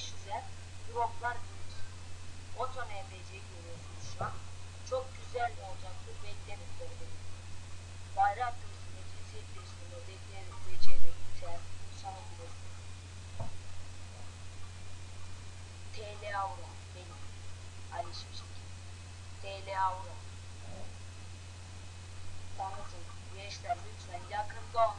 500'e droplar gelir. Oto NPC görüyorsunuz şu an. Çok güzel olacaktır. Bekleriz böyle. Bayrak göğsünde cinsiyet değiştirme, bekleriz, beceri, iter, sana bilirsiniz. TL Aura benim. Ali Şimşek. TL Aura. Tanıtın. Gençler lütfen yakında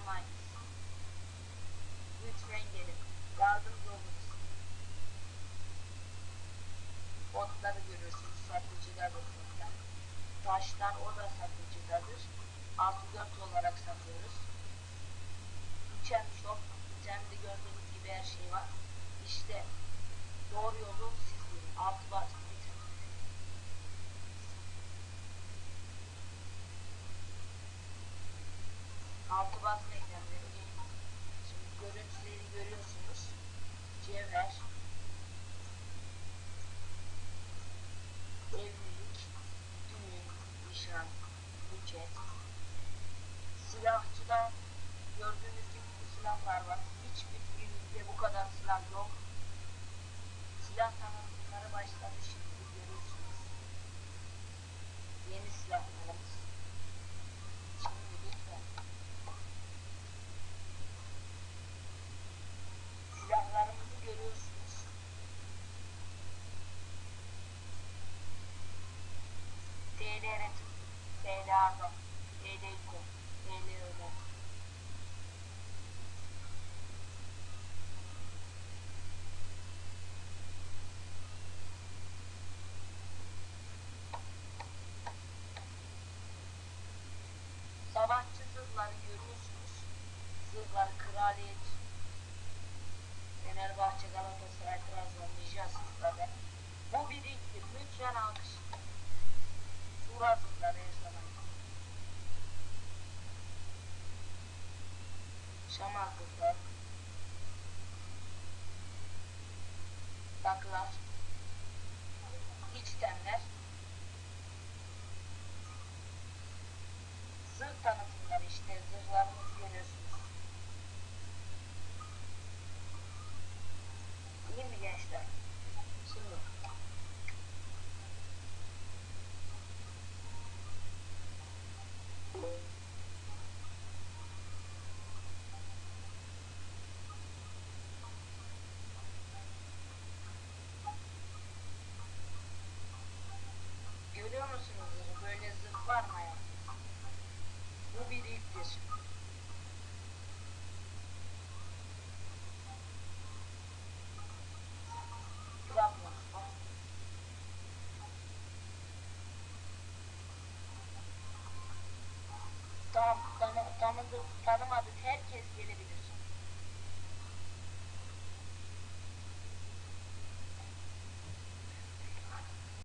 Botları görüyorsunuz. Satıcılar da botlar. Taşlar o da satıcıdadır. 64 olarak satıyoruz. İçem shop. İçemde gördüğünüz gibi her şey var. İşte doğru yolu siz bulun. Altı item. Altı basma itemleri. Şimdi görüntüleri görüyorsunuz. Cevher. Nişan. Buket. Silahçıda gördüğünüz gibi bu silahlar var. Hiçbir filmde bu kadar silah yok. Silah tanıtımları başladı şimdi görüyorsunuz. Yeni silahlarımız. Şimdi lütfen. Silahlarımızı görüyorsunuz. TL Retim, İko, TL Ömer. Savaşçı zırhları görüyorsunuz. Zırhlar kraliyet. Fenerbahçe Galatasaray Trabzon Nijya zırhları. Bu biriktir. Lütfen alkış. Sura zırhları her zaman. Zırhlar. Taklar. İçtemler. Zırh tanıtımları işte zırhlarımızı görüyorsunuz. İyi mi gençler? Şimdi. Görüyor musunuz zırhı? Böyle zırh var mı ya? Bu bir. Trabzonspor. Tamam, tanı, tanımadık herkes gelebilir.